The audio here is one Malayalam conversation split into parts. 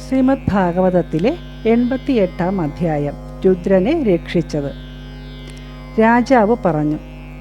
ശ്രീമദ് ഭാഗവതത്തിലെ എൺപത്തിയെട്ടാം അധ്യായം രുദ്രനെ രക്ഷിച്ചത്. രാജാവ് പറഞ്ഞു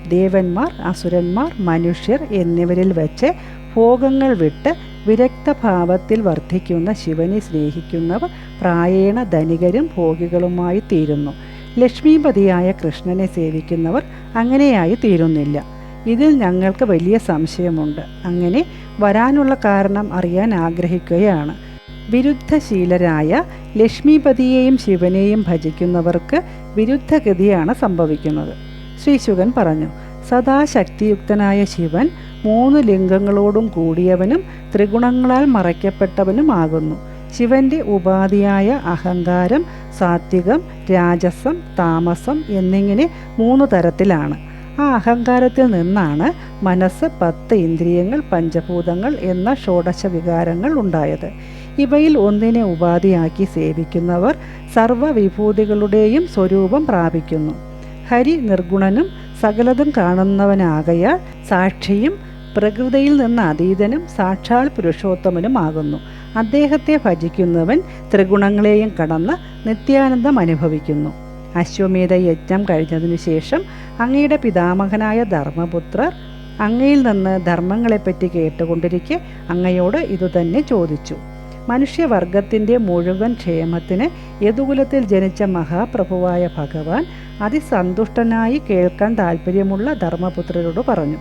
ദേവന്മാർ അസുരന്മാർ മനുഷ്യർ എന്നിവരിൽ വെച്ച് ഭോഗങ്ങൾ വിട്ട് വിരക്തഭാവത്തിൽ വർദ്ധിക്കുന്ന ശിവനെ സ്നേഹിക്കുന്നവർ പ്രായേണ ധനികരും ഭോഗികളുമായി തീരുന്നു. ലക്ഷ്മീപതിയായ കൃഷ്ണനെ സേവിക്കുന്നവർ അങ്ങനെയായി തീരുന്നില്ല. ഇതിൽ ഞങ്ങൾക്ക് വലിയ സംശയമുണ്ട്. അങ്ങനെ വരാനുള്ള കാരണം അറിയാൻ ആഗ്രഹിക്കുകയാണ്. വിരുദ്ധശീലരായ ലക്ഷ്മിപതിയെയും ശിവനെയും ഭജിക്കുന്നവർക്ക് വിരുദ്ധഗതിയാണ് സംഭവിക്കുന്നത്. ശ്രീശുകൻ പറഞ്ഞു സദാശക്തിയുക്തനായ ശിവൻ മൂന്ന് ലിംഗങ്ങളോടും കൂടിയവനും ത്രിഗുണങ്ങളാൽ മറയ്ക്കപ്പെട്ടവനുമാകുന്നു ശിവന്റെ ഉപാധിയായ അഹങ്കാരം സാത്വികം രാജസം താമസം എന്നിങ്ങനെ മൂന്ന് തരത്തിലാണ്. ആ അഹങ്കാരത്തിൽ നിന്നാണ് മനസ്സ് പത്ത് ഇന്ദ്രിയങ്ങൾ പഞ്ചഭൂതങ്ങൾ എന്ന ഷോഡശ വികാരങ്ങൾ ഉണ്ടായത്. ഇവയിൽ ഒന്നിനെ ഉപാധിയാക്കി സേവിക്കുന്നവർ സർവവിഭൂതികളുടെയും സ്വരൂപം പ്രാപിക്കുന്നു. ഹരി നിർഗുണനും സകലതും കാണുന്നവനാകയാൽ സാക്ഷിയും പ്രകൃതിയിൽ നിന്ന് അതീതനും സാക്ഷാൽ പുരുഷോത്തമനുമാകുന്നു. അദ്ദേഹത്തെ ഭജിക്കുന്നവൻ ത്രിഗുണങ്ങളെയും കടന്ന് നിത്യാനന്ദം അനുഭവിക്കുന്നു. അശ്വമേധ യജ്ഞം കഴിഞ്ഞതിനു ശേഷം അങ്ങയുടെ പിതാമഹനായ ധർമ്മപുത്രർ അങ്ങയിൽ നിന്ന് ധർമ്മങ്ങളെപ്പറ്റി കേട്ടുകൊണ്ടിരിക്കെ അങ്ങയോട് ഇതുതന്നെ ചോദിച്ചു. മനുഷ്യവർഗത്തിന്റെ മുഴുവൻ ക്ഷേമത്തിന് യദുകുലത്തിൽ ജനിച്ച മഹാപ്രഭുവായ ഭഗവാൻ അതിസന്തുഷ്ടനായി കേൾക്കാൻ താല്പര്യമുള്ള ധർമ്മപുത്രരോട് പറഞ്ഞു.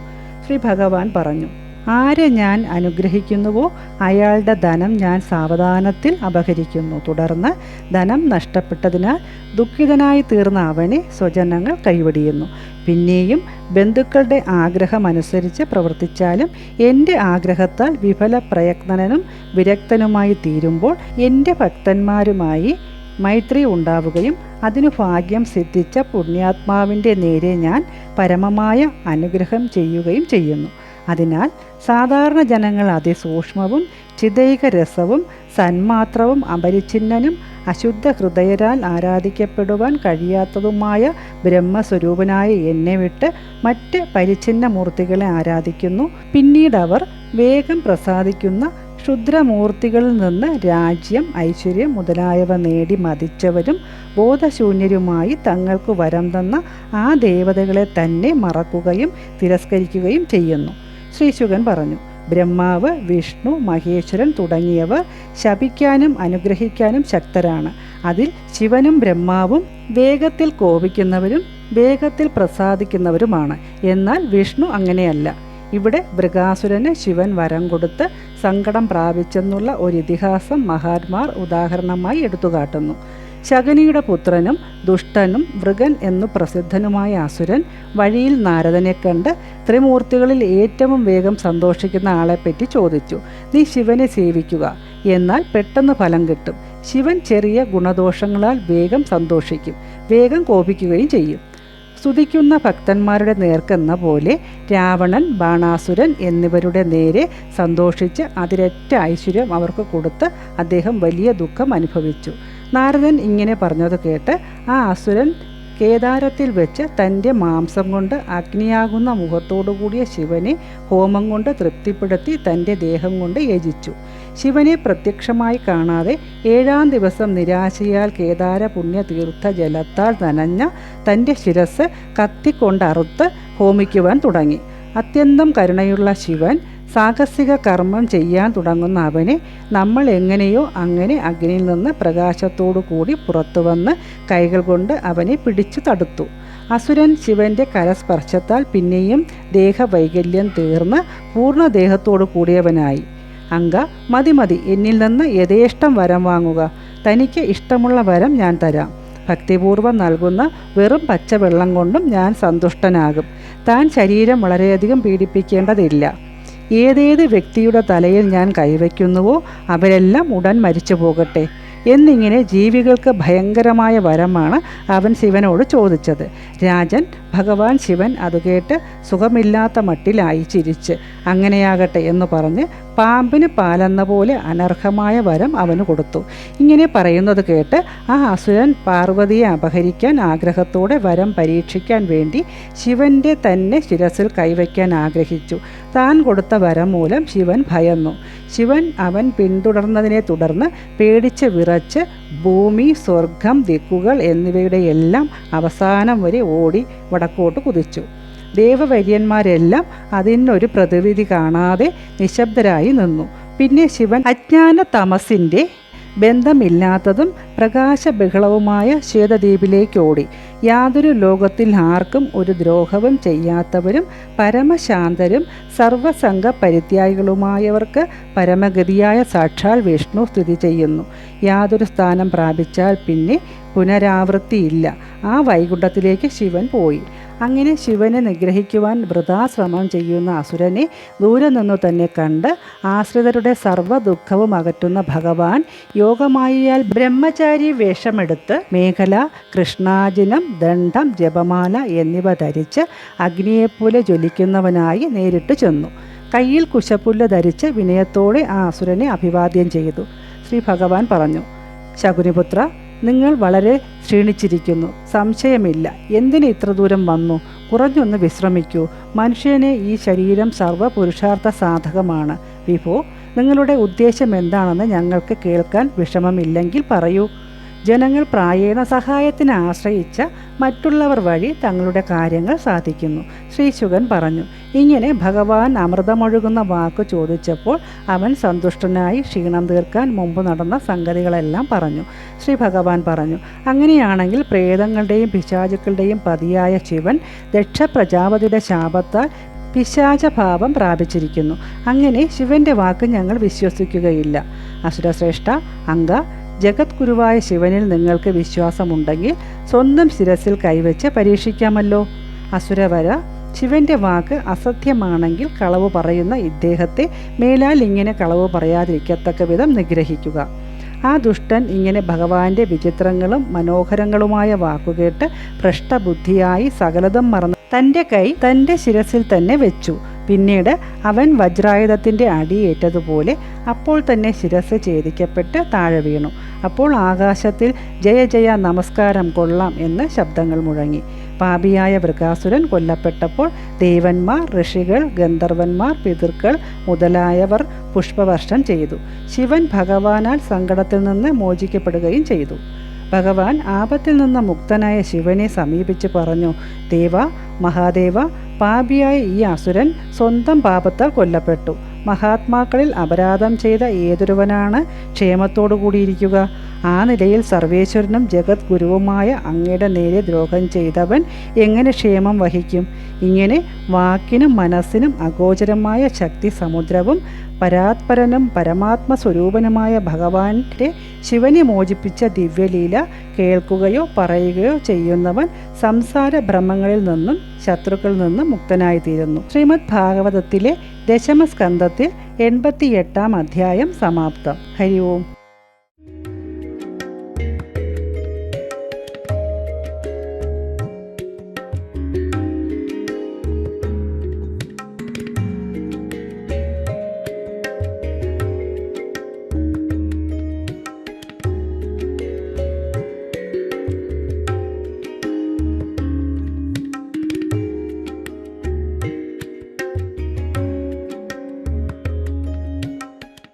ശ്രീ ഭഗവാൻ പറഞ്ഞു ആരെ ഞാൻ അനുഗ്രഹിക്കുന്നുവോ? അയാളുടെ ധനം ഞാൻ സാവധാനത്തിൽ അപഹരിക്കുന്നു. തുടർന്ന് ധനം നഷ്ടപ്പെട്ടതിനാൽ ദുഃഖിതനായി തീർന്ന അവനെ സ്വജനങ്ങൾ കൈവടിയുന്നു. പിന്നെയും ബന്ധുക്കളുടെ ആഗ്രഹമനുസരിച്ച് പ്രവർത്തിച്ചാലും എന്റെ ആഗ്രഹത്താൽ വിഫല പ്രയത്നനും വിരക്തനുമായി തീരുമ്പോൾ എന്റെ ഭക്തന്മാരുമായി മൈത്രി ഉണ്ടാവുകയും അതിനു ഭാഗ്യം സിദ്ധിച്ച പുണ്യാത്മാവിന്റെ നേരെ ഞാൻ പരമമായ അനുഗ്രഹം ചെയ്യുകയും ചെയ്യുന്നു. അതിനാൽ സാധാരണ ജനങ്ങൾ അതിസൂക്ഷ്മവും ചിതൈക രസവും സന്മാത്രവും അപരിച്ഛിന്നനും അശുദ്ധ ഹൃദയരാൽ ആരാധിക്കപ്പെടുവാൻ കഴിയാത്തതുമായ ബ്രഹ്മസ്വരൂപനായ എന്നെ വിട്ട് മറ്റ് പരിച്ഛിന്ന മൂർത്തികളെ ആരാധിക്കുന്നു. പിന്നീട് അവർ വേഗം പ്രസാദിക്കുന്ന ക്ഷുദ്രമൂർത്തികളിൽ നിന്ന് രാജ്യം ഐശ്വര്യം മുതലായവ നേടി മതിച്ചവരും ബോധശൂന്യരുമായി തങ്ങൾക്ക് വരം തന്ന ആ ദേവതകളെ തന്നെ മറക്കുകയും തിരസ്കരിക്കുകയും ചെയ്യുന്നു. ശ്രീശുകൻ പറഞ്ഞു. ബ്രഹ്മാവ് വിഷ്ണു മഹേശ്വരൻ തുടങ്ങിയവ ശപിക്കാനും അനുഗ്രഹിക്കാനും ശക്തരാണ്. അതിൽ ശിവനും ബ്രഹ്മാവും വേഗത്തിൽ കോപിക്കുന്നവരും വേഗത്തിൽ പ്രസാദിക്കുന്നവരുമാണ്. എന്നാൽ വിഷ്ണു അങ്ങനെയല്ല. ഇവിടെ മൃഗാസുരന് ശിവൻ വരം കൊടുത്ത് സങ്കടം പ്രാപിച്ചെന്നുള്ള ഒരു ഇതിഹാസം മഹാത്മാർ ഉദാഹരണമായി എടുത്തുകാട്ടുന്നു. ശകനിയുടെ പുത്രനും ദുഷ്ടനും മൃഗൻ എന്നു പ്രസിദ്ധനുമായ അസുരൻ വഴിയിൽ നാരദനെ കണ്ട് ത്രിമൂർത്തികളിൽ ഏറ്റവും വേഗം സന്തോഷിക്കുന്ന ആളെപ്പറ്റി ചോദിച്ചു നീ ശിവനെ സേവിക്കുക. എന്നാൽ പെട്ടെന്ന് ഫലം കിട്ടും. ശിവൻ ചെറിയ ഗുണദോഷങ്ങളാൽ വേഗം സന്തോഷിക്കും. വേഗം കോപിക്കുകയും ചെയ്യും. സ്തുതിക്കുന്ന ഭക്തന്മാരുടെ നേർക്കെന്ന പോലെ രാവണൻ ബാണാസുരൻ എന്നിവരുടെ നേരെ സന്തോഷിച്ച് അതിരറ്റ ഐശ്വര്യം അവർക്ക് കൊടുത്ത് അദ്ദേഹം വലിയ ദുഃഖം അനുഭവിച്ചു. നാരദൻ ഇങ്ങനെ പറഞ്ഞത് കേട്ട് ആ അസുരൻ കേദാരത്തിൽ വെച്ച് തന്റെ മാംസം കൊണ്ട് അഗ്നിയാകുന്ന മുഖത്തോടു കൂടിയ ശിവനെ ഹോമം കൊണ്ട് തൃപ്തിപ്പെടുത്തി തന്റെ ദേഹം കൊണ്ട് യജിച്ചു. ശിവനെ പ്രത്യക്ഷമായി കാണാതെ ഏഴാം ദിവസം നിരാശയാൽ കേദാര പുണ്യതീർത്ഥ ജലത്താൽ നനഞ്ഞ തന്റെ ശിരസ് കത്തിക്കൊണ്ടറുത്ത് ഹോമിക്കുവാൻ തുടങ്ങി. അത്യന്തം കരുണയുള്ള ശിവൻ സാഹസിക കർമ്മം ചെയ്യാൻ തുടങ്ങുന്ന അവനെ നമ്മൾ എങ്ങനെയോ അങ്ങനെ അഗ്നിയിൽ നിന്ന് പ്രകാശത്തോടു കൂടി പുറത്തു വന്ന് കൈകൾ കൊണ്ട് അവനെ പിടിച്ചു തടുത്തു. അസുരൻ ശിവന്റെ കരസ്പർശത്താൽ പിന്നെയും ദേഹവൈകല്യം തീർന്ന് പൂർണ ദേഹത്തോടു കൂടിയവനായി. അങ്ക മതി മതി എന്നിൽ നിന്ന് യഥേഷ്ടം വരം വാങ്ങുക. തനിക്ക് ഇഷ്ടമുള്ള വരം ഞാൻ തരാം. ഭക്തിപൂർവം നൽകുന്ന വെറും പച്ചവെള്ളം കൊണ്ടും ഞാൻ സന്തുഷ്ടനാകും. താൻ ശരീരം വളരെയധികം പീഡിപ്പിക്കേണ്ടതില്ല. ഏതേത് വ്യക്തിയുടെ തലയിൽ ഞാൻ കൈവയ്ക്കുന്നുവോ അവരെല്ലാം ഉടൻ മരിച്ചു പോകട്ടെ. എന്നിങ്ങനെ ജീവികൾക്ക് ഭയങ്കരമായ വരമാണ് അവൻ ശിവനോട് ചോദിച്ചത്. രാജൻ ഭഗവാൻ ശിവൻ അതുകേട്ട് സുഖമില്ലാത്ത മട്ടിലായി ചിരിച്ച്. അങ്ങനെയാകട്ടെ എന്ന് പറഞ്ഞ് പാമ്പിന് പാലെന്ന പോലെ അനർഹമായ വരം അവന് കൊടുത്തു. ഇങ്ങനെ പറയുന്നത് കേട്ട് ആ അസുരൻ പാർവതിയെ അപഹരിക്കാൻ ആഗ്രഹത്തോടെ വരം പരീക്ഷിക്കാൻ വേണ്ടി ശിവന്റെ തന്നെ ശിരസിൽ കൈവയ്ക്കാൻ ആഗ്രഹിച്ചു. താൻ കൊടുത്ത വരം മൂലം ശിവൻ ഭയന്നു. ശിവൻ അവൻ പിന്തുടർന്നതിനെ തുടർന്ന് പേടിച്ച് വിറച്ച് ഭൂമി സ്വർഗം ദിക്കുകൾ എന്നിവയുടെ എല്ലാം അവസാനം വരെ ഓടി വടക്കോട്ട് കുതിച്ചു. ദേവവര്യന്മാരെല്ലാം അതിനൊരു പ്രതിവിധി കാണാതെ നിശബ്ദരായി നിന്നു. പിന്നെ ശിവൻ അജ്ഞാന തമസിന്റെ ബന്ധമില്ലാത്തതും പ്രകാശബഹളവുമായ ശ്വേതദ്വീപിലേക്ക് ഓടി യാതൊരു ലോകത്തിൽ ആർക്കും ഒരു ദ്രോഹവും ചെയ്യാത്തവരും പരമശാന്തരും സർവസംഘ പരിത്യാഗികളുമായവർക്ക് പരമഗതിയായ സാക്ഷാൽ വിഷ്ണു സ്ഥിതി ചെയ്യുന്നു. യാതൊരു സ്ഥാനം പ്രാപിച്ചാൽ പിന്നെ പുനരാവൃത്തിയില്ല. ആ വൈകുണ്ഠത്തിലേക്ക് ശിവൻ പോയി. അങ്ങനെ ശിവനെ നിഗ്രഹിക്കുവാൻ വൃഥാശ്രമം ചെയ്യുന്ന അസുരനെ ദൂരെ നിന്നു തന്നെ കണ്ട് ആശ്രിതരുടെ സർവ ദുഃഖവും അകറ്റുന്ന ഭഗവാൻ യോഗമായിയാൽ ബ്രഹ്മചാരി വേഷമെടുത്ത് മേഖല കൃഷ്ണാജിനം ദണ്ഡം ജപമാല എന്നിവ ധരിച്ച് അഗ്നിയെപ്പോലെ ജ്വലിക്കുന്നവനായി നേരിട്ട് ചെന്നു. കയ്യിൽ കുശപ്പുല്ല് ധരിച്ച് വിനയത്തോടെ ആ അസുരനെ അഭിവാദ്യം ചെയ്തു. ശ്രീ ഭഗവാൻ പറഞ്ഞു ശകുനിപുത്ര നിങ്ങൾ വളരെ ക്ഷീണിച്ചിരിക്കുന്നു. സംശയമില്ല. എന്തിന് ഇത്ര ദൂരം വന്നു? കുറഞ്ഞൊന്ന് വിശ്രമിക്കൂ. മനുഷ്യനെ ഈ ശരീരം സർവ പുരുഷാർത്ഥ സാധകമാണ്. വിഭോ നിങ്ങളുടെ ഉദ്ദേശം എന്താണെന്ന് ഞങ്ങൾക്ക് കേൾക്കാൻ വിഷമമില്ലെങ്കിൽ പറയൂ. ജനങ്ങൾ പ്രായേണ സഹായത്തിനെ ആശ്രയിച്ച മറ്റുള്ളവർ വഴി തങ്ങളുടെ കാര്യങ്ങൾ സാധിക്കുന്നു. ശ്രീശുകൻ പറഞ്ഞു ഇങ്ങനെ ഭഗവാൻ അമൃതമൊഴുകുന്ന വാക്ക് ചോദിച്ചപ്പോൾ അവൻ സന്തുഷ്ടനായി ക്ഷീണം തീർക്കാൻ മുമ്പ് നടന്ന സംഗതികളെല്ലാം പറഞ്ഞു. ശ്രീ ഭഗവാൻ പറഞ്ഞു അങ്ങനെയാണെങ്കിൽ പ്രേതങ്ങളുടെയും പിശാചുക്കളുടെയും പതിയായ ശിവൻ ദക്ഷ പ്രജാപതിയുടെ ശാപത്താൽ പിശാചഭാവം പ്രാപിച്ചിരിക്കുന്നു. അങ്ങനെ ശിവന്റെ വാക്ക് ഞങ്ങൾ വിശ്വസിക്കുകയില്ല. അസുരശ്രേഷ്ഠ അംഗ ജഗദ്ഗുരുവായ ശിവനിൽ നിങ്ങൾക്ക് വിശ്വാസമുണ്ടെങ്കിൽ സ്വന്തം ശിരസിൽ കൈവച്ച് പരീക്ഷിക്കാമല്ലോ. അസുരവര ശിവന്റെ വാക്ക് അസത്യമാണെങ്കിൽ കളവ് പറയുന്ന ഇദ്ദേഹത്തെ മേലാൽ ഇങ്ങനെ കളവ് പറയാതിരിക്കത്തക്ക വിധം നിഗ്രഹിക്കുക. ആ ദുഷ്ടൻ ഇങ്ങനെ ഭഗവാന്റെ വിചിത്രങ്ങളും മനോഹരങ്ങളുമായ വാക്കുകേട്ട് ഭ്രഷ്ടബുദ്ധിയായി സകലതും മറന്ന് തന്റെ കൈ തന്റെ ശിരസിൽ തന്നെ വെച്ചു. പിന്നീട് അവൻ വജ്രായുധത്തിന്റെ അടിയേറ്റതുപോലെ അപ്പോൾ തന്നെ ശിരസ് ഛേദിക്കപ്പെട്ട് താഴെ വീണു. അപ്പോൾ ആകാശത്തിൽ ജയ ജയ നമസ്കാരം കൊള്ളാം എന്ന് ശബ്ദങ്ങൾ മുഴങ്ങി. പാപിയായ വൃകാസുരൻ കൊല്ലപ്പെട്ടപ്പോൾ ദേവന്മാർ ഋഷികൾ ഗന്ധർവന്മാർ പിതൃക്കൾ മുതലായവർ പുഷ്പവർഷം ചെയ്തു. ശിവൻ ഭഗവാനാൽ സങ്കടത്തിൽ നിന്ന് മോചിക്കപ്പെടുകയും ചെയ്തു. ഭഗവാൻ ആപത്തിൽ നിന്ന് മുക്തനായ ശിവനെ സമീപിച്ച് പറഞ്ഞു ദേവ മഹാദേവ പാപിയായ ഈ അസുരൻ സ്വന്തം പാപത്താൽ കൊല്ലപ്പെട്ടു. മഹാത്മാക്കളിൽ അപരാധം ചെയ്ത ഏതൊരുവനാണ് ക്ഷേമത്തോടു കൂടിയിരിക്കുക ആ നിലയിൽ സർവേശ്വരനും ജഗത് ഗുരുവുമായ അങ്ങയുടെ നേരെ ദ്രോഹം ചെയ്തവൻ എങ്ങനെ ക്ഷേമം വഹിക്കും? ഇങ്ങനെ വാക്കിനും മനസ്സിനും അഗോചരമായ ശക്തി സമുദ്രവും പരാത്പരനും പരമാത്മ സ്വരൂപനുമായ ഭഗവാന്റെ ശിവനെ മോചിപ്പിച്ച ദിവ്യലീല കേൾക്കുകയോ പറയുകയോ ചെയ്യുന്നവൻ സംസാര ഭ്രമങ്ങളിൽ നിന്നും ശത്രുക്കളിൽ നിന്നും മുക്തനായിത്തീരുന്നു. ശ്രീമദ് ഭാഗവതത്തിലെ ദശമസ്കന്ധത്തിൽ എൺപത്തിയെട്ടാം അധ്യായം സമാപ്തം. ഹരി ഓം.